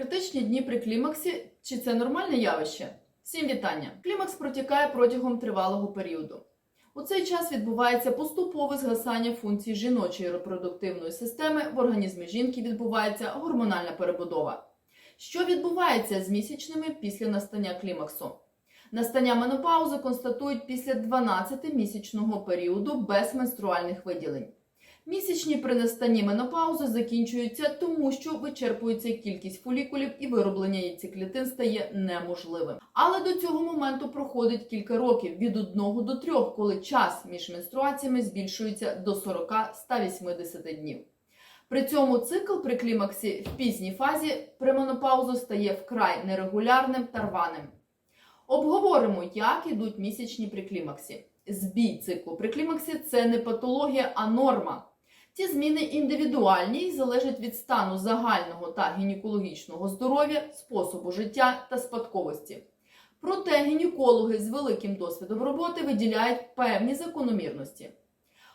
Критичні дні при клімаксі чи це нормальне явище? Всім вітання! Клімакс протікає протягом тривалого періоду. У цей час відбувається поступове згасання функцій жіночої репродуктивної системи. В організмі жінки відбувається гормональна перебудова. Що відбувається з місячними після настання клімаксу? Настання менопаузи констатують після 12-місячного періоду без менструальних виділень. Місячні при настанні менопаузи закінчуються тому, що вичерпується кількість фолікулів і вироблення яйцеклітин стає неможливим. Але до цього моменту проходить кілька років від 1 до 3, коли час між менструаціями збільшується до 40-180 днів. При цьому цикл при клімаксі в пізній фазі при менопаузу стає вкрай нерегулярним та рваним. Обговоримо, як ідуть місячні при клімаксі. Збій циклу при клімаксі це не патологія, а норма. Ці зміни індивідуальні і залежать від стану загального та гінекологічного здоров'я, способу життя та спадковості. Проте гінекологи з великим досвідом роботи виділяють певні закономірності.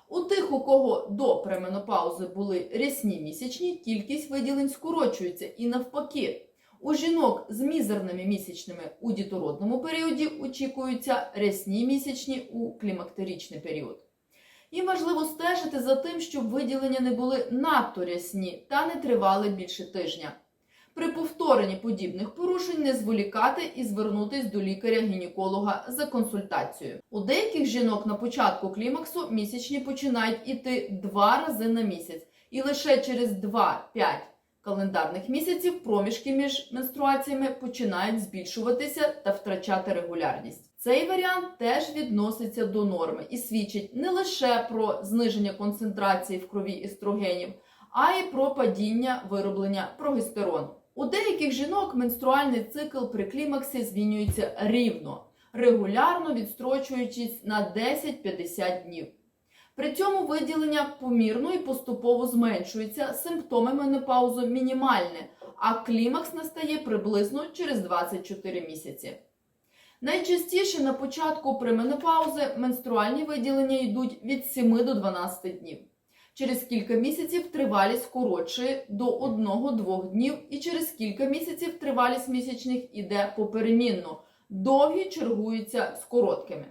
У тих, у кого до пременопаузи були рясні місячні, кількість виділень скорочується і навпаки. У жінок з мізерними місячними у дітородному періоді очікуються рясні місячні у клімактеричний період. Їм важливо стежити за тим, щоб виділення не були надто рясні та не тривали більше тижня. При повторенні подібних порушень не зволікати і звернутись до лікаря-гінеколога за консультацією. У деяких жінок на початку клімаксу місячні починають іти два рази на місяць, і лише через 2-5 календарних місяців проміжки між менструаціями починають збільшуватися та втрачати регулярність. Цей варіант теж відноситься до норми і свідчить не лише про зниження концентрації в крові естрогенів, а й про падіння вироблення прогестерону. У деяких жінок менструальний цикл при клімаксі змінюється рівно, регулярно відстрочуючись на 10-50 днів. При цьому виділення помірно і поступово зменшується, симптоми менопаузи мінімальні, а клімакс настає приблизно через 24 місяці. Найчастіше на початку пременопаузи менструальні виділення йдуть від 7 до 12 днів. Через кілька місяців тривалість коротшає до 1-2 днів, і через кілька місяців тривалість місячних іде поперемінно, довгі чергуються з короткими.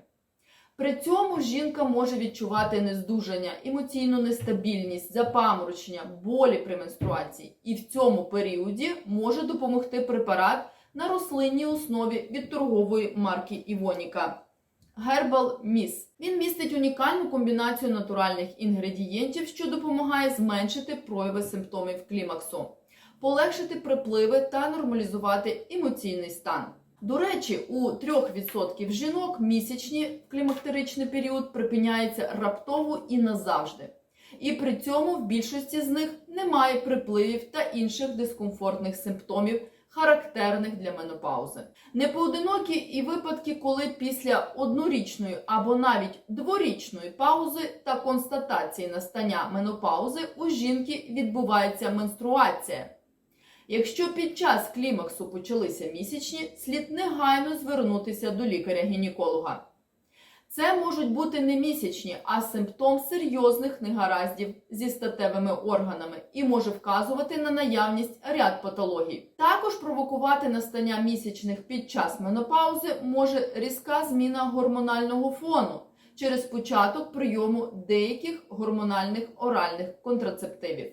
При цьому жінка може відчувати нездужання, емоційну нестабільність, запаморочення, болі при менструації. І в цьому періоді може допомогти препарат на рослинній основі від торгової марки Івоніка. Herbal Miss. Він містить унікальну комбінацію натуральних інгредієнтів, що допомагає зменшити прояви симптомів клімаксу, полегшити припливи та нормалізувати емоційний стан. До речі, у 3% жінок місячні клімактеричний період припиняється раптово і назавжди. І при цьому в більшості з них немає припливів та інших дискомфортних симптомів, характерних для менопаузи. Непоодинокі і випадки, коли після однорічної або навіть дворічної паузи та констатації настання менопаузи у жінки відбувається менструація. Якщо під час клімаксу почалися місячні, слід негайно звернутися до лікаря-гінеколога. Це можуть бути не місячні, а симптом серйозних негараздів зі статевими органами і може вказувати на наявність ряд патологій. Також провокувати настання місячних під час менопаузи може різка зміна гормонального фону через початок прийому деяких гормональних оральних контрацептивів.